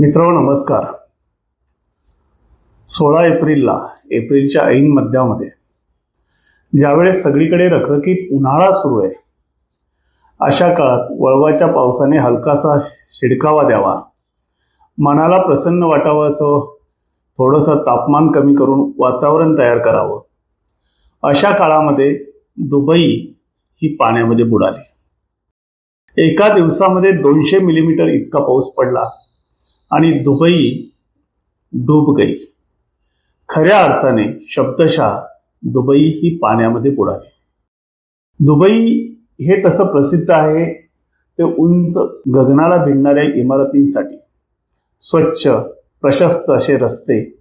मित्र नमस्कार. सोळा एप्रिलला एप्रिलच्या ऐन मध्यामध्ये ज्यावेळेस सगळीकडे रखरखीत उन्हाळा सुरू आहे अशा काळात वळवाच्या पावसाने हलकासा शिडकावा द्यावा. मनाला प्रसन्न वाटावं असं थोडंसं तापमान कमी करून वातावरण तयार करावं. अशा काळामध्ये दुबई ही पाण्यामध्ये बुडाली. एका दिवसामध्ये दोनशे मिलीमीटर इतका पाऊस पडला. आणि दुबई डूब गई. खऱ्या अर्थाने शब्दशः दुबई ही पाण्यामध्ये बुडाली. दुबई हे तसं प्रसिद्ध आहे ते उंच गगनाला भिडणाऱ्या इमारतींसाठी. स्वच्छ प्रशस्त असे रस्ते.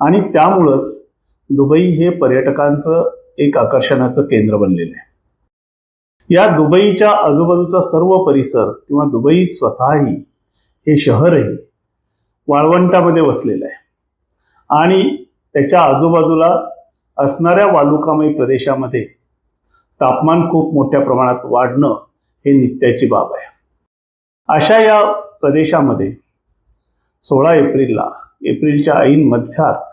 आणि त्यामुळंच दुबई हे पर्यटकांचं एक आकर्षणाचं केंद्र बनलेलं आहे. या दुबईच्या आजूबाजूचा सर्व परिसर किंवा दुबई स्वतःही हे शहरही वाळवंटामध्ये वसलेलं आहे. आणि त्याच्या आजूबाजूला असणाऱ्या वालुकामय प्रदेशामध्ये तापमान खूप मोठ्या प्रमाणात वाढणं हे नित्याची बाब आहे. अशा या प्रदेशामध्ये सोळा एप्रिलला एप्रिलच्या ऐन मध्यात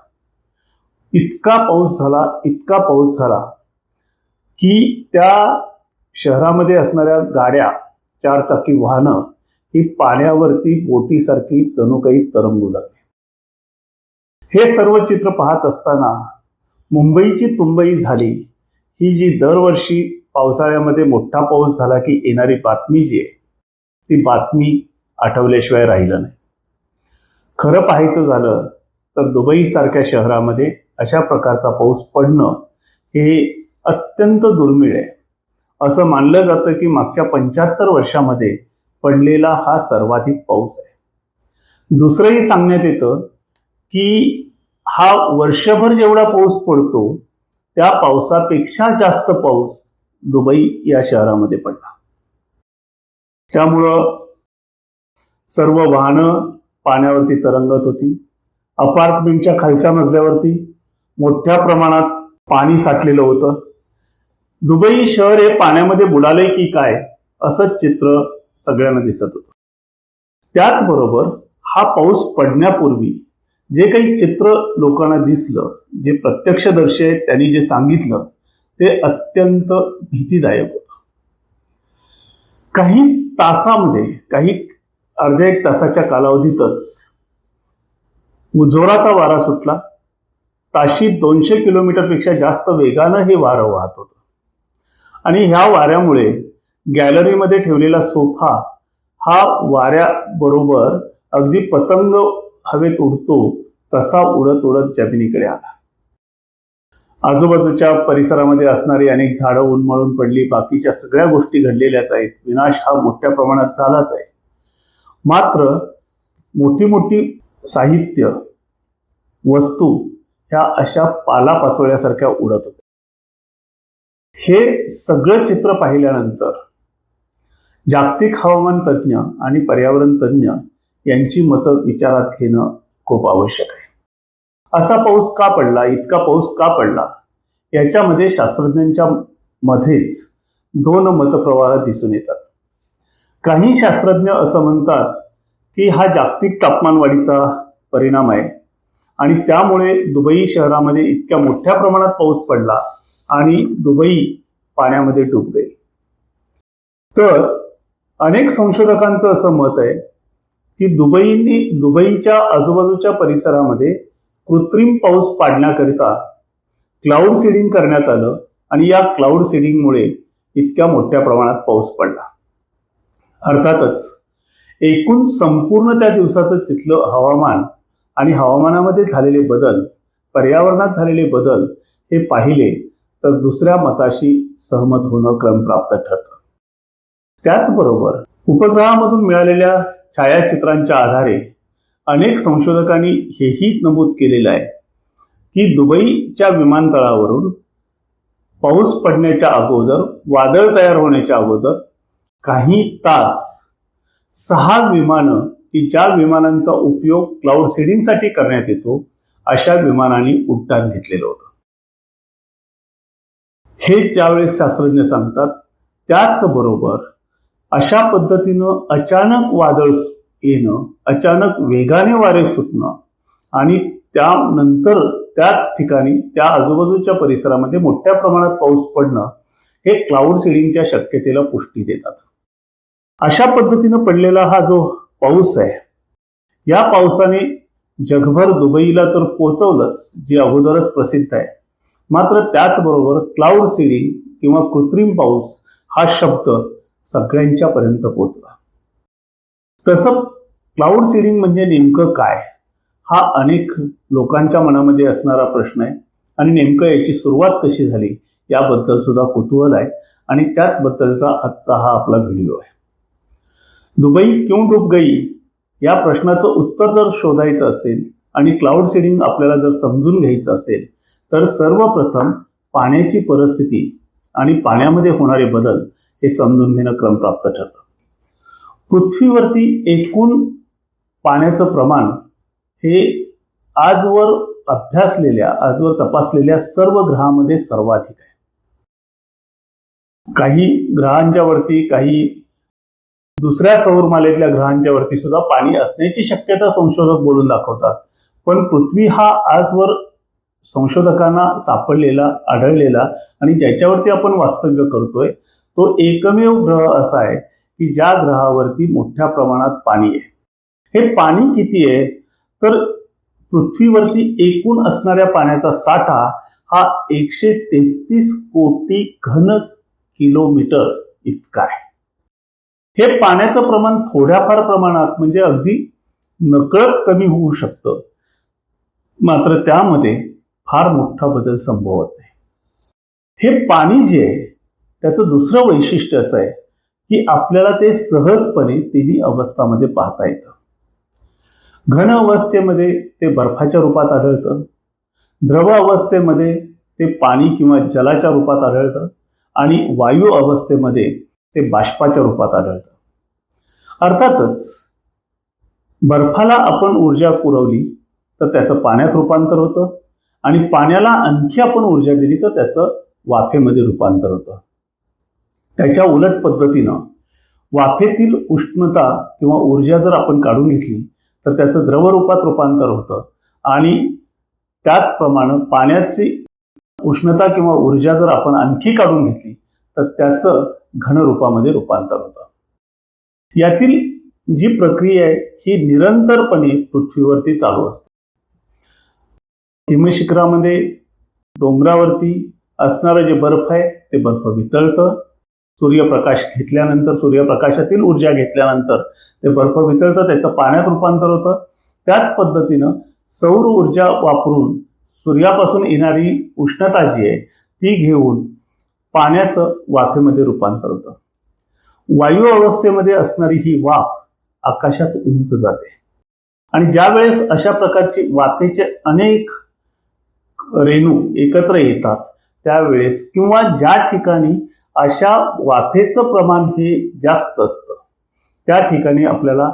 इतका पाऊस झाला इतका पाऊस झाला की त्या शहरामध्ये असणाऱ्या गाड्या चारचाकी वाहनं ही पाण्यावरती बोटीसारखी जणू काही तरंगू लागली. हे सर्व चित्र पाहत असताना मुंबईची तुंबई झाली. ही जी दरवर्षी पावसाळ्यामध्ये मोठा पाऊस झाला की येणारी बातमी जी आहे ती बातमी आठवल्याशिवाय राहिलं नाही. खरं पाहायचं झालं तर दुबई सारख्या शहरामध्ये अशा प्रकारचा पाऊस पडणं हे अत्यंत दुर्मिळ आहे. असं मानलं जातं की मागच्या पंच्याहत्तर वर्षामध्ये पडलेला हा सर्वाधिक पाऊस आहे. दुसरंही सांगण्यात येतं की हा वर्षभर जेवढा पाऊस पडतो त्या पावसापेक्षा जास्त पाऊस दुबई या शहरामध्ये पडला. त्यामुळं सर्व वाहनं पाण्यावरती तरंगत होती अपार्टमेंटच्या खालच्या मजल्यावरती मोठ्या प्रमाणात पाणी साठलेलं होतं. दुबई शहर हे पाण्यामध्ये बुडाले की काय असं चित्र सगळ्यांना दिसत होतं. त्याचबरोबर हा पाऊस पडण्यापूर्वी जे काही चित्र लोकांना दिसलं जे प्रत्यक्षदर्शी आहेत त्यांनी जे सांगितलं ते अत्यंत भीतीदायक होतं. काही तासामध्ये काही अर्ध्या एक तासाच्या कालावधीतच जोराचा वारा सुटला. ताशी दोनशे किलोमीटरपेक्षा जास्त वेगानं हे वारं वाहत होतं. आणि ह्या वाऱ्यामुळे गॅलरीमध्ये ठेवलेला सोफा हा वाऱ्याबरोबर अगदी पतंग हवेत उडतो तसा उडत उडत जमिनीकडे आला. आजूबाजूच्या परिसरामध्ये असणारी अनेक झाडं उन्मळून पडली बाकीच्या सगळ्या गोष्टी घडलेल्याच आहेत. विनाश हा मोठ्या प्रमाणात झालाच आहे. मात्र मोठी मोठी साहित्य वस्तू ह्या अशा पालापाचोळ्यासारख्या उडत होत्या. हे सगळं चित्र पाहिल्यानंतर जागतिक हवामान तज्ज्ञ आणि पर्यावरण तज्ज्ञ यांची मतं विचारात घेणं खूप आवश्यक आहे. असा पाऊस का पडला इतका पाऊस का पडला याच्यामध्ये शास्त्रज्ञांच्या मध्येच दोन मतप्रवाह दिसून येतात. काही शास्त्रज्ञ असं म्हणतात की हा जागतिक तापमानवाढीचा परिणाम आहे आणि त्यामुळे दुबई शहरामध्ये इतक्या मोठ्या प्रमाणात पाऊस पडला आणि दुबई पाण्यामध्ये डूब तर अनेक संशोधकांचं असं मत आहे की दुबईने दुबईच्या आजूबाजूच्या परिसरामध्ये कृत्रिम पाऊस पाडण्याकरिता क्लाउड सीडिंग करण्यात आलं आणि या क्लाउड सीडिंगमुळे इतक्या मोठ्या प्रमाणात पाऊस पडला. अर्थातच एकूण संपूर्ण त्या दिवसाचं तिथलं हवामान आणि हवामानामध्ये झालेले बदल पर्यावरणात झालेले बदल हे पाहिले तर दुसऱ्या मताशी सहमत होणं क्रमप्राप्त ठरतं. त्याचबरोबर उपग्रहामधून मिळालेल्या छायाचित्रांच्या आधारे अनेक संशोधकांनी हेही नमूद केलेलं आहे की दुबईच्या विमानतळावरून पाऊस पडण्याच्या अगोदर वादळ तयार होण्याच्या अगोदर काही तास सहा विमानं की ज्या विमानांचा उपयोग क्लाउड सीडिंगसाठी करण्यात येतो अशा विमानांनी उड्डाण घेतलेलं होतं. हे ज्यावेळेस शास्त्रज्ञ सांगतात त्याच बरोबर अशा पद्धतीनं अचानक वादळ येणं अचानक वेगाने वारे सुटणं आणि त्यानंतर त्याच ठिकाणी त्या आजूबाजूच्या परिसरामध्ये मोठ्या प्रमाणात पाऊस पडणं हे क्लाउड सिडिंगच्या शक्यतेला पुष्टी देतात. अशा पद्धतीनं पडलेला हा जो पाऊस आहे या पावसाने जगभर दुबईला तर पोचवलंच जे अगोदरच प्रसिद्ध आहे. मात्र त्याचबरोबर क्लाउड सिडिंग किंवा कृत्रिम पाऊस हा शब्द सगळ्यांच्या पर्यंत पोचला तसं क्लाउड सीडिंग म्हणजे नेमकं काय? हा अनेक लोकांच्या मनामध्ये असणारा प्रश्न आहे. आणि नेमकं याची सुरुवात कशी झाली याबद्दल सुद्धा कुतूहल आहे. आणि त्याचबद्दलचा आजचा हा आपला व्हिडिओ आहे. दुबई क्यों डूब गई? या प्रश्नाचं उत्तर जर शोधायचं असेल आणि क्लाउड सीडिंग आपल्याला जर समजून घ्यायचं असेल तर सर्वप्रथम पाण्याची परिस्थिती आणि पाण्यामध्ये होणारे बदल हे समजून घेणं क्रमप्राप्त ठरतं. पृथ्वीवरती एकूण पाण्याचं प्रमाण हे आजवर अभ्यासलेल्या आजवर तपासलेल्या सर्व ग्रहामध्ये सर्वाधिक आहे. काही ग्रहांच्या वरती काही दुसऱ्या सौरमालेतल्या ग्रहांच्या वरती सुद्धा पाणी असण्याची शक्यता संशोधक बोलून दाखवतात. पण पृथ्वी हा आजवर संशोधकांना सापडलेला आढळलेला आणि ज्याच्यावरती आपण वास्तव्य करतोय तो एकमेव ग्रह असा आहे की ज्या ग्रहावरती मोठ्या प्रमाणात पाणी आहे. हे पाणी किती आहे? तर पृथ्वीवरती एकूण असणाऱ्या पाण्याचा साठा हा एकशे तेहतीस कोटी घन किलोमीटर इतका आहे. हे पाण्याचं प्रमाण थोड्याफार प्रमाणात म्हणजे अगदी नकळत कमी होऊ शकतं. मात्र त्यामध्ये फार मोठा बदल संभवत नाही. हे पाणी जे आहे त्याचं दुसरं वैशिष्ट्य असं आहे की आपल्याला ते सहजपणे तिन्ही अवस्थामध्ये पाहता येतं. घन अवस्थेमध्ये ते बर्फाच्या रूपात आढळतं. द्रव अवस्थेमध्ये ते पाणी किंवा जलाच्या रूपात आढळतं आणि वायू अवस्थेमध्ये ते बाष्पाच्या रूपात आढळतं. अर्थातच बर्फाला आपण ऊर्जा पुरवली तर त्याचं पाण्यात रूपांतर होतं आणि पाण्याला आणखी आपण ऊर्जा दिली तर त्याचं वाफेमध्ये रूपांतर होतं. त्याच्या उलट पद्धतीनं वाफेतील उष्णता किंवा ऊर्जा जर आपण काढून घेतली तर त्याचं द्रवरूपात रूपांतर होतं. आणि त्याचप्रमाणे पाण्याची उष्णता किंवा ऊर्जा जर आपण आणखी काढून घेतली तर त्याचं घनरूपामध्ये रूपांतर होतं. यातील जी प्रक्रिया आहे ही निरंतरपणे पृथ्वीवरती चालू असते. हिमशिखरामध्ये डोंगरावरती असणारं जे बर्फ आहे ते बर्फ वितळतं. सूर्यप्रकाश घेतल्यानंतर सूर्यप्रकाशातील ऊर्जा घेतल्यानंतर ते बर्फ वितळतं त्याचं पाण्यात रूपांतर होतं. त्याच पद्धतीनं सौर ऊर्जा वापरून सूर्यापासून येणारी उष्णता जी आहे ती घेऊन पाण्याचं वाफेमध्ये रूपांतर होतं. वायू अवस्थेमध्ये असणारी ही वाफ आकाशात उंच जाते. आणि ज्या वेळेस अशा प्रकारची वाफेचे अनेक रेणू एकत्र येतात त्यावेळेस किंवा ज्या ठिकाणी अशा वाफेचं प्रमाण हे जास्त असतं. त्या ठिकाणी आपल्याला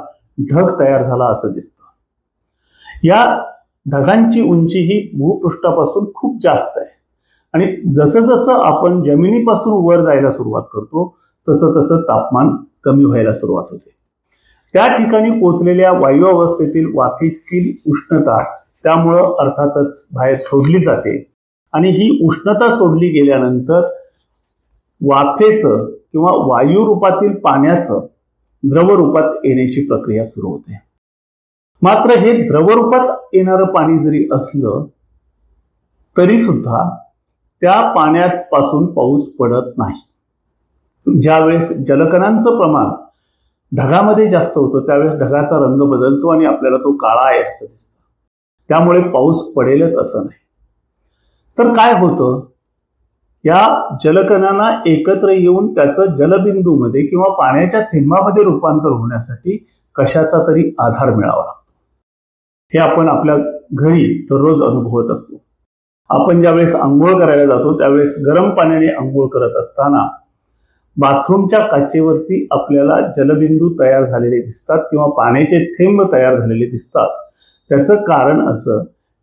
ढग तयार झाला असं दिसतं. या ढगांची उंची ही भूपृष्ठापासून खूप जास्त आहे. आणि जसं जसं आपण जमिनीपासून वर जायला सुरुवात करतो तसं तसं तापमान कमी व्हायला सुरुवात होते. त्या ठिकाणी पोचलेल्या वायू अवस्थेतील वाफेतील उष्णता त्यामुळं अर्थातच बाहेर सोडली जाते. आणि ही उष्णता सोडली गेल्यानंतर वाफेचं किंवा वायू रूपातील पाण्याचं द्रव रूपात येण्याची प्रक्रिया सुरू होते. मात्र हे द्रवरूपात येणारं पाणी जरी असलं तरी सुद्धा त्या पाण्यापासून पाऊस पडत नाही. ज्यावेळेस जलकणांचं प्रमाण ढगामध्ये जास्त होतं त्यावेळेस ढगाचा रंग बदलतो आणि आपल्याला तो काळा आहे असं दिसतं. त्यामुळे पाऊस पडेलच असं नाही. तर काय होतं? या जलकणांना एकत्र येऊन त्याचं जलबिंदूमध्ये किंवा पाण्याच्या थेंबामध्ये रूपांतर होण्यासाठी कशाचा तरी आधार मिळावा लागतो. हे आपण आपल्या घरी दररोज अनुभवत असतो. आपण ज्यावेळेस आंघोळ करायला जातो त्यावेळेस गरम पाण्याने आंघोळ करत असताना बाथरूमच्या काचेवरती आपल्याला जलबिंदू तयार झालेले दिसतात किंवा पाण्याचे थेंब तयार झालेले दिसतात. त्याचं कारण असं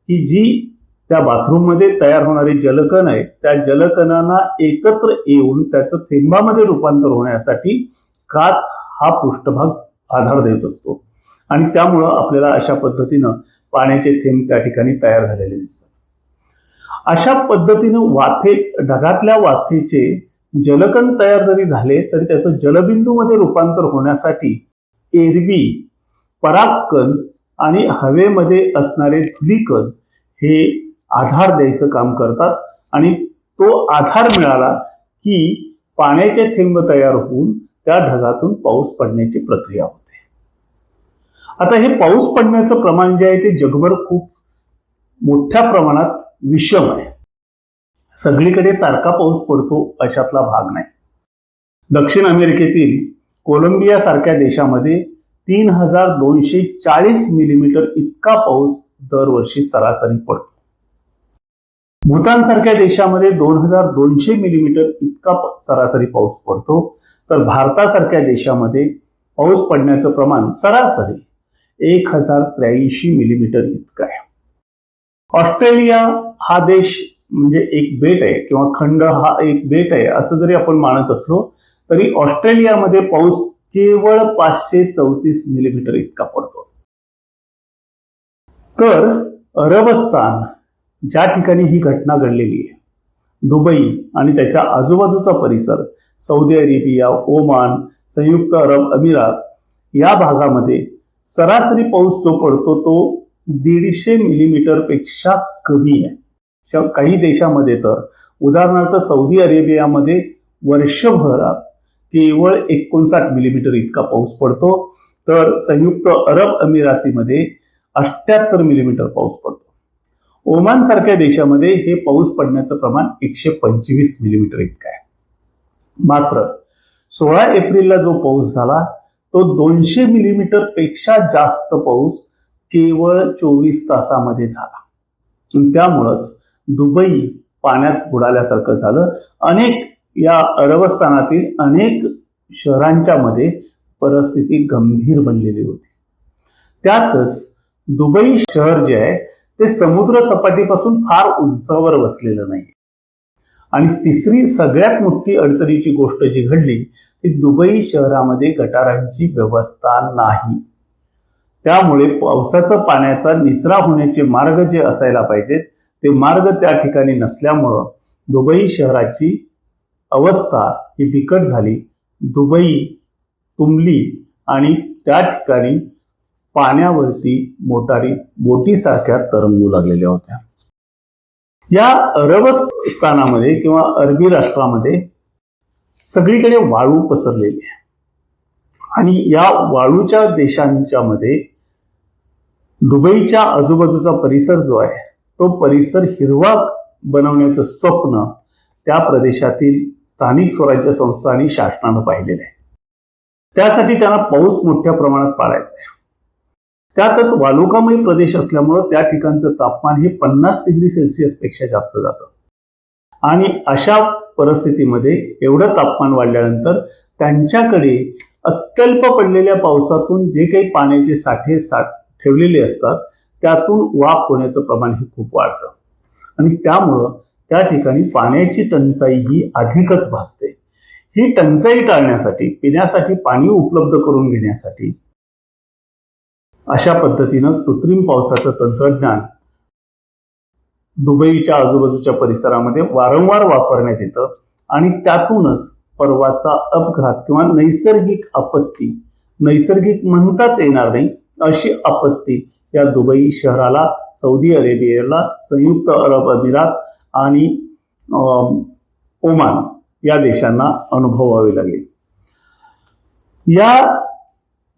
की जी त्या बाथरूममध्ये तयार होणारी जलकण आहे त्या जलकणांना एकत्र येऊन त्याचं थेंबामध्ये रूपांतर होण्यासाठी काच हा पृष्ठभाग आधार देत असतो. आणि त्यामुळं आपल्याला अशा पद्धतीनं पाण्याचे थेंब त्या ठिकाणी तयार झालेले दिसतात. अशा पद्धतीनं वाफे ढगातल्या वाफेचे जलकण तयार जरी झाले तरी त्याचं जलबिंदूमध्ये रूपांतर होण्यासाठी एरवी परागकण आणि हवेमध्ये असणारे धुलीकण हे आधार द्यायचं काम करतात आणि तो आधार मिळाला की पाण्याचे थेंब तयार होऊन त्या ढगातून पाऊस पडण्याची प्रक्रिया होते. आता हे पाऊस पडण्याचं प्रमाण जे आहे ते जगभर खूप मोठ्या प्रमाणात विषम आहे. सगळीकडे सारखा पाऊस पडतो अशातला भाग नाही. दक्षिण अमेरिकेतील कोलंबिया सारख्या देशामध्ये तीन हजार दोनशे चाळीस मिलीमीटर इतका पाऊस दरवर्षी सरासरी पडतो. भूतान सारख्या देशामध्ये दोन हजार दोनशे मिलीमीटर इतका सरासरी पाऊस पडतो तर भारतासारख्या देशामध्ये पाऊस पडण्याचं प्रमाण सरासरी एक हजार त्र्याऐंशी मिलीमीटर इतकं आहे. ऑस्ट्रेलिया हा देश म्हणजे एक बेट आहे किंवा खंड हा एक बेट आहे असं जरी आपण मानत असलो तरी ऑस्ट्रेलियामध्ये पाऊस केवळ पाचशे चौतीस मिलीमीटर इतका पडतो. तर अरबस्तान ज्या ठिकाणी ही घटना घडलेली आहे. दुबई आणि त्याच्या आजूबाजूचा परिसर सौदी अरेबिया ओमान संयुक्त अरब अमिरात या भागामध्ये सरासरी पाऊस जो पडतो तो दीडशे मिलीमीटरपेक्षा कमी आहे. काही देशामध्ये तर उदाहरणार्थ सौदी अरेबियामध्ये वर्षभरात केवळ एकोणसाठ मिलीमीटर इतका पाऊस पडतो तर संयुक्त अरब अमिरातीमध्ये अठ्याहत्तर मिलीमीटर पाऊस पडतो. ओमान सारख्या देशामध्ये हे पाऊस पडण्याचं प्रमाण एकशे पंचवीस मिलीमीटर इतकं आहे. मात्र सोळा एप्रिलला जो पाऊस झाला तो दोनशे मिलीमीटरपेक्षा जास्त पाऊस केवळ चोवीस तासामध्ये झाला. त्यामुळंच दुबई पाण्यात बुडाल्यासारखं झालं. अनेक या अरबस्थानातील अनेक शहरांच्या मध्ये परिस्थिती गंभीर बनलेली होती. त्यातच दुबई शहर जे आहे ते समुद्र सपाटीपासून फार उंचावर वसलेलं नाही. आणि तिसरी सगळ्यात मोठी अडचणीची गोष्ट जी घडली ती दुबई शहरामध्ये गटारांची व्यवस्था नाही. त्यामुळे पावसाचं पाण्याचा निचरा होण्याचे मार्ग जे असायला पाहिजेत ते मार्ग त्या ठिकाणी नसल्यामुळं दुबई शहराची अवस्था ही बिकट झाली. दुबई तुंबली आणि त्या ठिकाणी पाण्यावरती मोटारी बोटीसारख्या तरंगू लागलेल्या होत्या. या अरबस्थानामध्ये किंवा अरबी राष्ट्रामध्ये सगळीकडे वाळू पसरलेली आहे. आणि या वाळूच्या देशांच्या मध्ये दुबईच्या आजूबाजूचा परिसर जो आहे तो परिसर हिरवा बनवण्याचं स्वप्न त्या प्रदेशातील स्थानिक स्वराज्य संस्था आणि शासनानं पाहिलेलं आहे. त्यासाठी त्यांना पाऊस मोठ्या प्रमाणात पाडायचा आहे. त्यातच वालुकामय प्रदेश असल्यामुळं त्या ठिकाणचं तापमान हे पन्नास डिग्री सेल्सिअसपेक्षा जास्त जातं. आणि अशा परिस्थितीमध्ये एवढं तापमान वाढल्यानंतर त्यांच्याकडे अत्यल्प पडलेल्या पावसातून जे काही पाण्याचे साठे साठ ठेवलेले असतात त्यातून वाफ होण्याचं प्रमाण हे खूप वाढतं. आणि त्यामुळं त्या ठिकाणी पाण्याची टंचाई ही अधिकच भासते. ही टंचाई टाळण्यासाठी पिण्यासाठी पाणी उपलब्ध करून घेण्यासाठी अशा पद्धतीनं कृत्रिम पावसाचं तंत्रज्ञान दुबईच्या आजूबाजूच्या परिसरामध्ये वारंवार वापरण्यात येतं आणि त्यातूनच पर्वाचा अपघात किंवा नैसर्गिक आपत्ती नैसर्गिक म्हणताच येणार नाही अशी आपत्ती या दुबई शहराला सौदी अरेबियाला संयुक्त अरब अमिरात आणि अं, ओमान या देशांना अनुभवावी लागली. या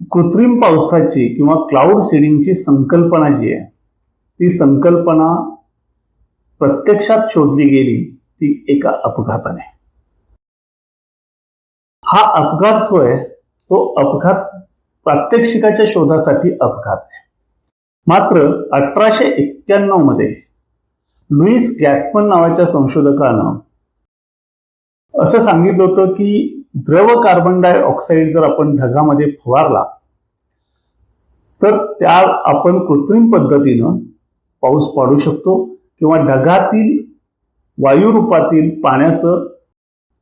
कृत्रिम पावसाची किंवा क्लाउड सीडिंगची संकल्पना जी आहे ती संकल्पना प्रत्यक्षात शोधली गेली ती एका अपघाताने. हा अपघात जो आहे तो अपघात प्रात्यक्षिकाच्या शोधासाठी अपघात आहे. मात्र अठराशे एक्क्याण्णवमध्ये लुईस गॅटमन नावाच्या संशोधकानं असं सांगितलं होतं की द्रव कार्बन डायऑक्साईड जर आपण ढगामध्ये फवारला तर त्या आपण कृत्रिम पद्धतीनं पाऊस पाडू शकतो किंवा ढगातील वायुरूपातील पाण्याचं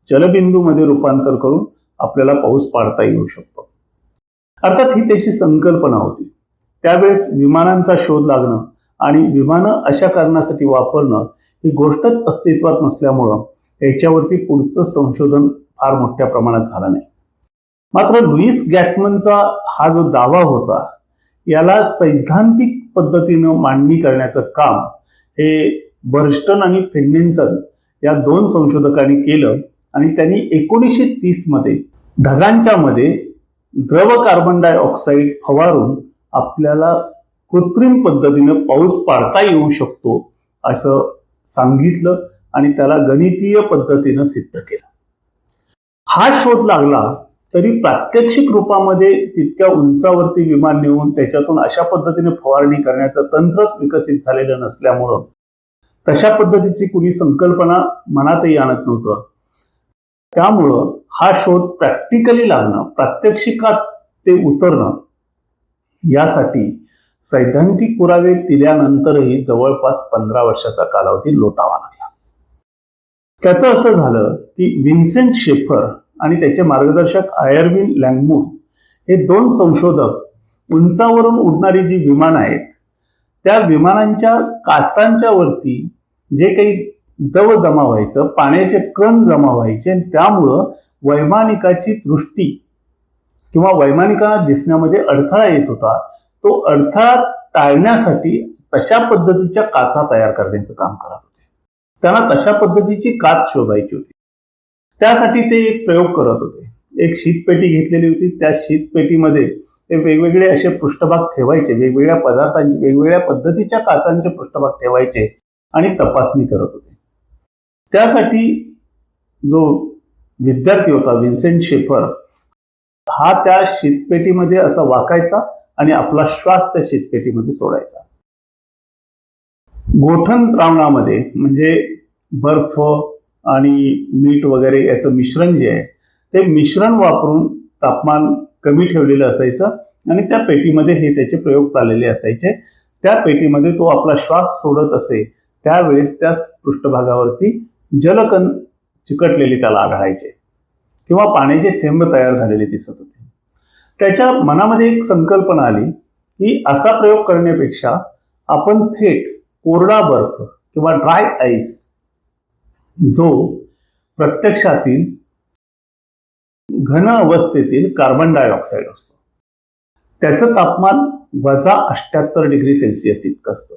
जलबिंदूमध्ये रूपांतर करून आपल्याला पाऊस पाडता येऊ शकतो. अर्थात ही त्याची संकल्पना होती. त्यावेळेस विमानांचा शोध लागणं आणि विमानं अशा कारणासाठी वापरणं ही गोष्टच अस्तित्वात नसल्यामुळं याच्यावरती पुढचं संशोधन फार मोठ्या प्रमाणात झाला नाही. मात्र लुईस गॅटमनचा हा जो दावा होता याला सैद्धांतिक पद्धतीनं मांडणी करण्याचं काम हे बर्स्टन आणि फिन्निन्सन या दोन संशोधकांनी केलं आणि त्यांनी एकोणीसशे तीसमध्ये ढगांच्या मध्ये द्रव कार्बन डायऑक्साईड फवारून आपल्याला कृत्रिम पद्धतीनं पाऊस पाडता येऊ शकतो असं सांगितलं आणि त्याला गणितीय पद्धतीनं सिद्ध केलं. हा शोध लागला तरी प्रात्यक्षिक रूपामध्ये तितक्या उंचावरती विमान नेऊन त्याच्यातून अशा पद्धतीने फवारणी करण्याचं तंत्रच विकसित झालेलं नसल्यामुळं तशा पद्धतीची कुणी संकल्पना मनातही आणत नव्हतं. त्यामुळं हा शोध प्रॅक्टिकली लागणं प्रात्यक्षिकात ते उतरणं यासाठी सैद्धांतिक पुरावे दिल्यानंतरही जवळपास पंधरा वर्षाचा कालावधी लोटावा लागला. त्याचं असं झालं की विन्सेंट शेफर आणि त्याचे मार्गदर्शक आयर्विन लँगमूर हे दोन संशोधक उंचावरून उडणारी जी विमानं आहेत त्या विमानांच्या काचांच्या वरती जे काही दव जमा व्हायचं पाण्याचे कण जमा व्हायचे आणि त्यामुळं वैमानिकाची दृष्टी किंवा वैमानिकांना दिसण्यामध्ये अडथळा येत होता. तो अडथळा टाळण्यासाठी तशा पद्धतीच्या काचा तयार करण्याचं काम करत त्यांना तशा पद्धतीची काच शोधायची होती. त्यासाठी ते एक प्रयोग करत होते. एक शीतपेटी घेतलेली होती. त्या शीतपेटीमध्ये ते वेगवेगळे असे पृष्ठभाग ठेवायचे. वेगवेगळ्या पदार्थांचे वेगवेगळ्या पद्धतीच्या काचांचे पृष्ठभाग ठेवायचे आणि तपासणी करत होते. त्यासाठी जो विद्यार्थी होता विन्सेंट शेफर हा त्या शीतपेटीमध्ये असा वाकायचा आणि आपला श्वास त्या शीतपेटीमध्ये सोडायचा. गोठण द्रावणामध्ये म्हणजे बर्फ आणि मीठ वगैरे याचं मिश्रण जे आहे ते मिश्रण वापरून तापमान कमी ठेवलेलं असायचं आणि त्या पेटीमध्ये हे त्याचे प्रयोग चाललेले असायचे. त्या पेटीमध्ये तो आपला श्वास सोडत असे त्यावेळेस त्या पृष्ठभागावरती जलकण चिकटलेली त्याला आढळायचे किंवा पाण्याचे थेंब तयार झालेले दिसत होते. त्याच्या मनामध्ये एक संकल्पना आली की असा प्रयोग करण्यापेक्षा आपण थेट कोरडा बर्फ किंवा ड्राय आईस जो प्रत्यक्षातील घन अवस्थेतील कार्बन डायऑक्साईड असतो. त्याचं तापमान वजा अठ्याहत्तर डिग्री सेल्सिअस इतकं असतं.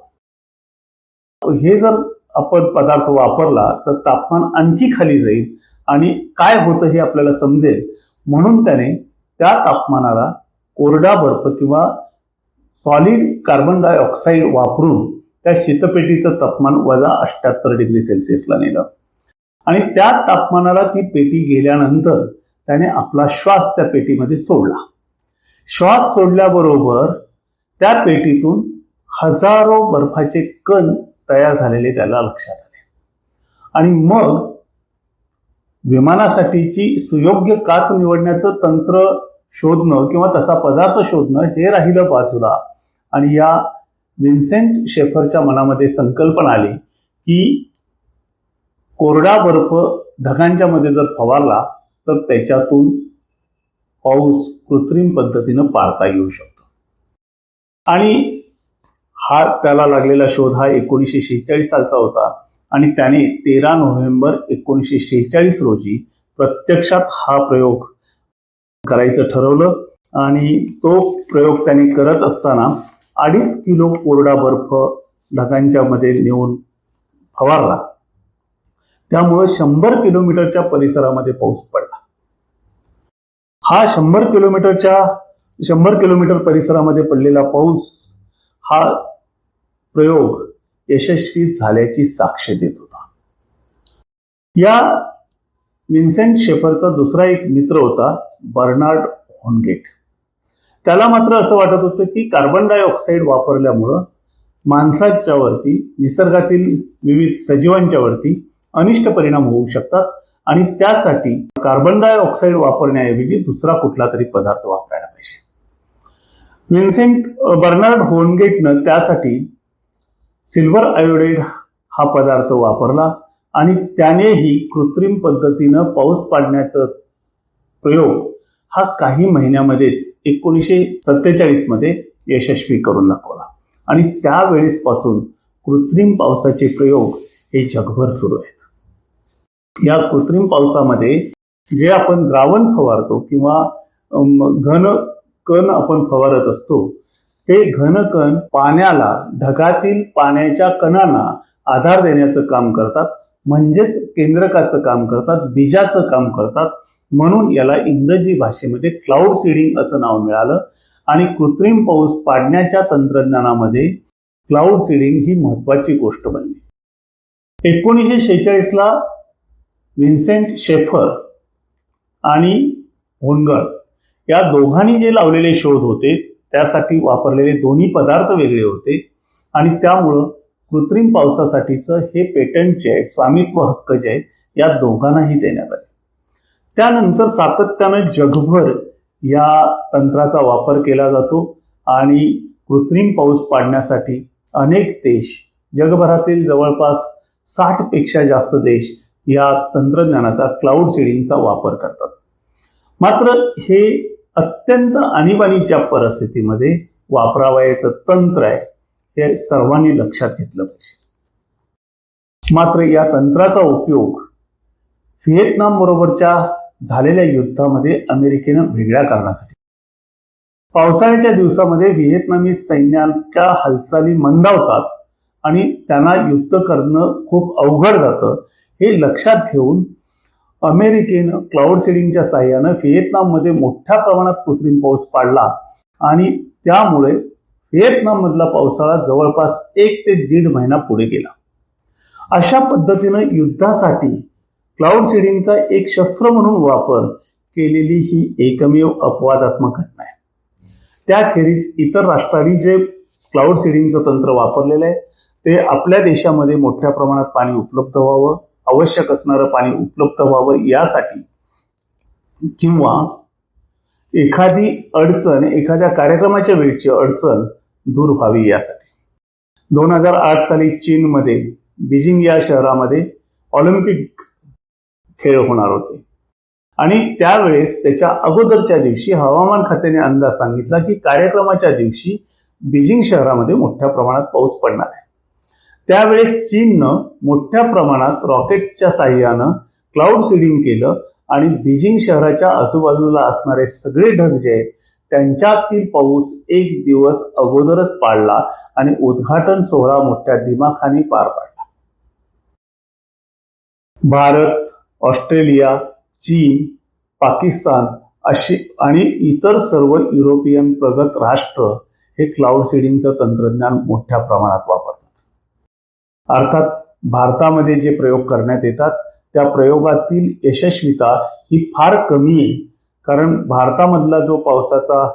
हे जर आपण पदार्थ वापरला तर तापमान आणखी खाली जाईल आणि काय होतं हे आपल्याला समजेल. म्हणून त्याने त्या तापमानाला कोरडा बर्फ किंवा सॉलिड कार्बन डायऑक्साईड वापरून त्या शीतपेटीचं तापमान वजा अठ्याहत्तर डिग्री सेल्सिअसला नेलं. आणि त्या तापमानाला ती पेटी गेल्यानंतर त्याने आपला श्वास त्या पेटीमध्ये सोडला. श्वास सोडल्याबरोबर त्या पेटीतून हजारो बर्फाचे कण तयार झालेले त्याला लक्षात आले. आणि मग विमानासाठीची सुयोग्य काच निवडण्याचं तंत्र शोधणं किंवा तसा पदार्थ शोधणं हे राहिलं बाजूला. आणि या विन्सेंट शेफरच्या मनामध्ये संकल्पना आली की कोरडा बर्फ ढगांच्या मध्ये जर फवारला तर त्याच्यातून पाऊस कृत्रिम पद्धतीनं पाळता येऊ शकतो. आणि हा त्याला लागलेला शोध हा एकोणीसशे शेहेचाळीस सालचा होता आणि त्याने तेरा नोव्हेंबर एकोणीसशे शेहेचाळीस रोजी प्रत्यक्षात हा प्रयोग करायचं ठरवलं आणि तो प्रयोग त्याने करत असताना अडीच किलो कोरडा बर्फ ढगांच्या मध्ये नेऊन फवारला. त्यामुळं शंभर किलोमीटरच्या परिसरामध्ये पाऊस पडला. हा शंभर किलोमीटरच्या शंभर किलोमीटर परिसरामध्ये पडलेला पाऊस हा प्रयोग यशस्वी झाल्याची साक्ष देत होता. या विन्सेंट शेफरचा दुसरा एक मित्र होता बर्नार्ड होनगेट. त्याला मात्र असं वाटत होतं की कार्बन डायऑक्साईड वापरल्यामुळं माणसाच्या वरती निसर्गातील विविध सजीवांच्या वरती अनिष्ट परिणाम होऊ शकतात आणि त्यासाठी कार्बन डायऑक्साईड वापरण्याऐवजी दुसरा कुठला तरी पदार्थ वापरायला पाहिजे. विन्सेंट बर्नार्ड होनगेटनं त्यासाठी सिल्वर आयोडाईड हा पदार्थ वापरला आणि त्यानेही कृत्रिम पद्धतीनं पाऊस पाडण्याचा प्रयोग हा काही महिन्यामध्येच एकोणीसशे सत्तेचाळीसमध्ये यशस्वी करून दाखवला. आणि त्यावेळेसपासून कृत्रिम पावसाचे प्रयोग हे जगभर सुरू आहेत. या कृत्रिम पावसामध्ये जे आपण द्रावण फवारतो किंवा घन कण आपण फवारत असतो ते घनकण पाण्याला ढगातील पाण्याच्या कणांना आधार देण्याचं काम करतात. म्हणजेच केंद्रकाचं काम करतात बीजाचं काम करतात. म्हणून याला इंग्रजी भाषेमध्ये क्लाउड सीडिंग असं नाव मिळालं. आणि कृत्रिम पाऊस पाडण्याच्या तंत्रज्ञानामध्ये क्लाउड सीडिंग ही महत्वाची गोष्ट बनली. एकोणीसशे शेहेचाळीसला विन्सेंट शेफर आणि होनगळ या दोघांनी जे लावलेले शोध होते त्यासाठी वापरलेले दोन्ही पदार्थ वेगळे होते. आणि त्यामुळं कृत्रिम पावसासाठीचं हे पेटंट जे आहे स्वामित्व हक्क जे आहे या दोघांनाही देण्यात आले. त्यानंतर सातत्यानं जगभर या तंत्राचा वापर केला जातो आणि कृत्रिम पाऊस पाडण्यासाठी अनेक देश जगभरातील जवळपास साठपेक्षा जास्त देश या तंत्रज्ञानाचा क्लाउड सीडिंगचा वापर करतात. मात्र हे अत्यंत आणीबाणीच्या परिस्थितीमध्ये वापरावयाचं तंत्र आहे हे सर्वांनी लक्षात घेतलं पाहिजे. मात्र या तंत्राचा उपयोग व्हिएतनाम बरोबरच्या झालेल्या युद्धामध्ये अमेरिकेनं वेगळ्या कारणासाठी. पावसाळ्याच्या दिवसामध्ये व्हिएतनामी सैन्याच्या हालचाली मंदावतात आणि त्यांना युद्ध करणं खूप अवघड जातं हे लक्षात घेऊन अमेरिकेनं क्लाउड सीडिंगच्या साह्यानं व्हिएतनाममध्ये मोठ्या प्रमाणात कृत्रिम पाऊस पाडला आणि त्यामुळे व्हिएतनाममधला पावसाळा जवळपास एक ते दीड महिना पुढे गेला. अशा पद्धतीनं युद्धासाठी क्लाउड सीडिंगचा एक शस्त्र म्हणून वापर केलेली ही एकमेव अपवादात्मक घटना आहे. त्याखेरीज इतर राष्ट्रांनी जे क्लाउड सीडिंगचं तंत्र वापरलेलं आहे ते आपल्या देशामध्ये मोठ्या प्रमाणात पाणी उपलब्ध व्हावं आवश्यक असणारं पाणी उपलब्ध व्हावं यासाठी किंवा एखादी अडचण एखाद्या कार्यक्रमाच्या वेळची अडचण दूर व्हावी यासाठी. दोन हजार आठ साली चीनमध्ये बीजिंग या शहरामध्ये ऑलिम्पिक खेळ होणार होते. आणि त्यावेळेस त्याच्या अगोदरच्या दिवशी हवामान खात्याने अंदाज सांगितला की कार्यक्रमाच्या दिवशी बीजिंग शहरामध्ये मोठ्या प्रमाणात पाऊस पडणार आहे. त्यावेळेस चीननं मोठ्या प्रमाणात रॉकेटच्या साह्यानं क्लाउड सीडिंग केलं आणि बीजिंग शहराच्या आजूबाजूला असणारे सगळे ढग जे आहेत त्यांच्यातील पाऊस एक दिवस अगोदरच पाडला आणि उद्घाटन सोहळा मोठ्या दिमाखानी पार पाडला. भारत ऑस्ट्रेलिया चीन पाकिस्तान अशी आणि इतर सर्व युरोपियन प्रगत राष्ट्र हे क्लाउड सीडिंगचं तंत्रज्ञान मोठ्या प्रमाणात वापरतात. अर्थात भारतामध्ये जे प्रयोग करण्यात येतात त्या प्रयोगातील यशस्वीता ही फार कमी आहे. कारण भारतामधला जो पावसाचा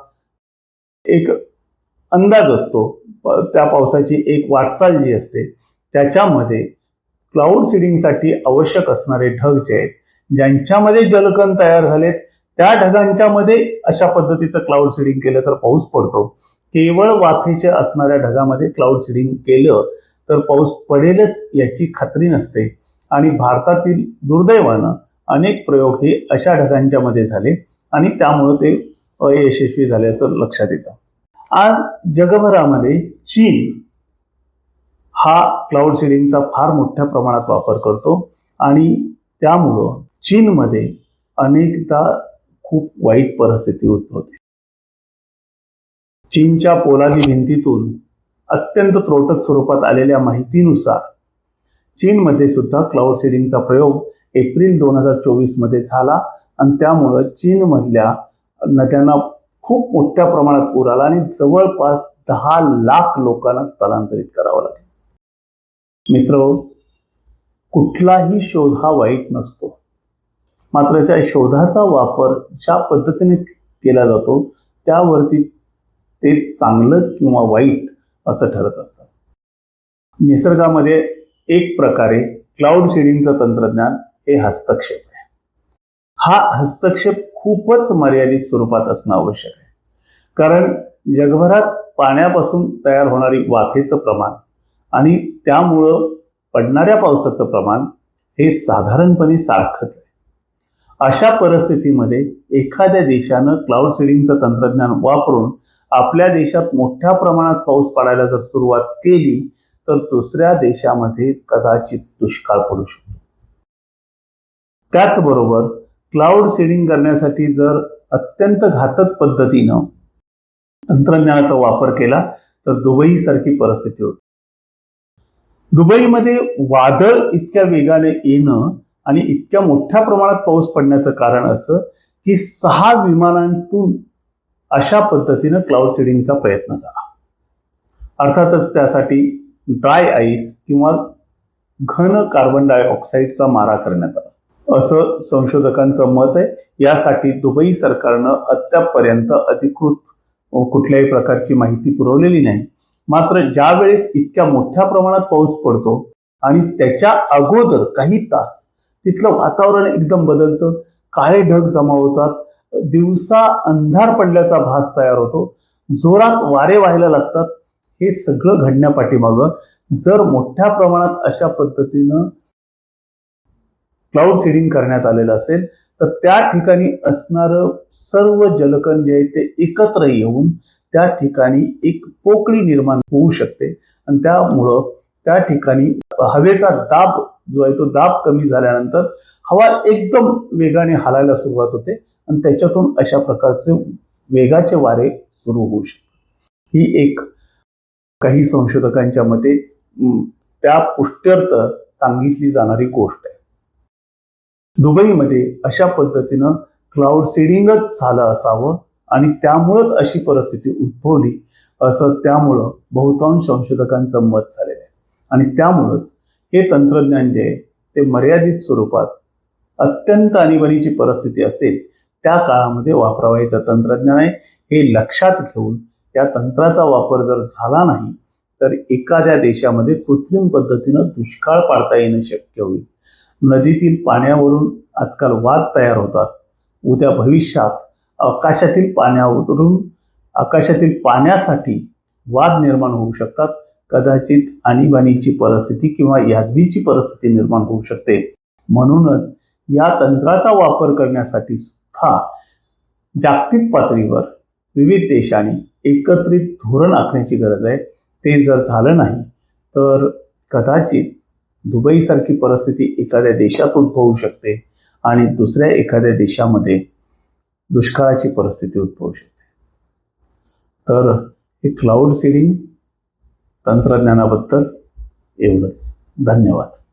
एक अंदाज असतो त्या पावसाची एक वाटचाल जी असते त्याच्यामध्ये क्लाउड सीडिंगसाठी आवश्यक असणारे ढग जे आहेत ज्यांच्यामध्ये जलकण तयार झालेत त्या ढगांच्या मध्ये अशा पद्धतीचं क्लाउड सीडिंग केलं तर पाऊस पडतो. केवळ वाफेच्या असणाऱ्या ढगामध्ये क्लाउड सीडिंग केलं तर पाऊस पडेलच याची खात्री नसते. आणि भारतातील दुर्दैवानं अनेक प्रयोग हे अशा ढगांच्या मध्ये झाले आणि त्यामुळे ते अयशस्वी झाल्याचं लक्षात येतं. आज जगभरामध्ये चीन हा क्लाउड सीडिंगचा फार मोठ्या प्रमाणात वापर करतो आणि त्यामुळं चीनमध्ये अनेकदा खूप वाईट परिस्थिती उद्भवते. चीनच्या पोलादी भिंतीतून अत्यंत त्रोटक स्वरूपात आलेल्या माहितीनुसार चीनमध्ये सुद्धा क्लाउड सीडिंगचा प्रयोग एप्रिल दोन हजार चोवीसमध्ये झाला आणि त्यामुळं चीनमधल्या नद्यांना खूप मोठ्या प्रमाणात पूर आला आणि जवळपास दहा लाख लोकांना स्थलांतरित करावं लागलं. मित्र कुठलाही शोध हा वाईट नसतो. मात्र त्या शोधाचा वापर ज्या पद्धतीने केला जातो त्यावरती ते चांगलं किंवा वाईट असं ठरत असतं. निसर्गामध्ये एक प्रकारे क्लाउड सीडिंगचं तंत्रज्ञान हे हस्तक्षेप आहे. हा हस्तक्षेप खूपच मर्यादित स्वरूपात असणं आवश्यक आहे. कारण जगभरात पाण्यापासून तयार होणारी वाफेचं प्रमाण आणि त्यामुळं पडणाऱ्या पावसाचं प्रमाण हे साधारणपणे सारखंच आहे. अशा परिस्थितीमध्ये एखाद्या देशानं क्लाउड सीडिंगचं तंत्रज्ञान वापरून आपल्या देशात मोठ्या प्रमाणात पाऊस पडायला जर सुरुवात केली तर दुसऱ्या देशामध्ये कदाचित दुष्काळ पडू शकतो. त्याचबरोबर क्लाउड सीडिंग करण्यासाठी जर अत्यंत घातक पद्धतीनं तंत्रज्ञानाचा वापर केला तर दुबई सारखी परिस्थिती होती. दुबईमध्ये वादळ इतक्या वेगाने येणं आणि इतक्या मोठ्या प्रमाणात पाऊस पडण्याचं कारण असं की सहा विमानांतून अशा पद्धतीनं क्लाउड सीडिंगचा प्रयत्न झाला. अर्थातच त्यासाठी ड्राय आईस किंवा घन कार्बन डायऑक्साईडचा मारा करण्यात आला. असं संशोधकांचं मत आहे. यासाठी दुबई सरकारनं अद्यापपर्यंत अधिकृत कुठल्याही प्रकारची माहिती पुरवलेली नाही. मात्र ज्या वेळेस इतक्या मोठ्या प्रमाणात पाऊस पडतो आणि त्याच्या अगोदर काही तास तिथलं वातावरण एकदम बदलतं काळे ढग जमा होतात दिवसा अंधार पडल्याचा भास तयार होतो जोरात वारे व्हायला लागतात हे सगळं घडण्यापाठीमागं जर मोठ्या प्रमाणात अशा पद्धतीनं क्लाउड सीडिंग करण्यात आलेलं असेल तर त्या ठिकाणी असणारं सर्व जलकण जे आहे ते एकत्र येऊन त्या ठिकाणी एक पोकळी निर्माण होऊ शकते. आणि त्यामुळं त्या ठिकाणी हवेचा दाब जो आहे तो दाब कमी झाल्यानंतर हवा एकदम वेगाने हालायला सुरुवात होते आणि त्याच्यातून अशा प्रकारचे वेगाचे वारे सुरू होऊ शकतात. ही एक काही संशोधकांच्या मते त्या पुष्ट्यर्थ सांगितली जाणारी गोष्ट आहे. दुबईमध्ये अशा पद्धतीनं क्लाउड सीडिंगच झालं असावं. आणि त्यामुळंच अशी परिस्थिती उद्भवली असं त्यामुळं बहुतांश संशोधकांचं मत झालेलं आहे. आणि त्यामुळंच हे तंत्रज्ञान जे आहे ते मर्यादित स्वरूपात अत्यंत आणीबाणीची परिस्थिती असेल त्या काळामध्ये वापरावायचं तंत्रज्ञान आहे. हे लक्षात घेऊन या तंत्राचा वापर जर झाला नाही तर एखाद्या देशामध्ये कृत्रिम पद्धतीनं दुष्काळ पाडता येणं शक्य होईल. नदीतील पाण्यावरून आजकाल वाद तयार होतात. उद्या भविष्यात आकाशातील पाण्यावरून आकाशातील पाण्यासाठी वाद निर्माण होऊ शकतात. कदाचित आणीबाणीची परिस्थिती किंवा यादवीची परिस्थिती निर्माण होऊ शकते. म्हणूनच या तंत्राचा वापर करण्यासाठी सुद्धा जागतिक पातळीवर विविध देशांनी एकत्रित धोरण आखण्याची गरज आहे. ते जर झालं नाही तर कदाचित दुबईसारखी परिस्थिती एखाद्या देशात उद्भवू शकते आणि दुसऱ्या एखाद्या देशामध्ये दुष्काळाची परिस्थिती उद्भवू शकते. तर हे क्लाउड सीडिंग तंत्रज्ञानाबद्दल एवढंच. धन्यवाद.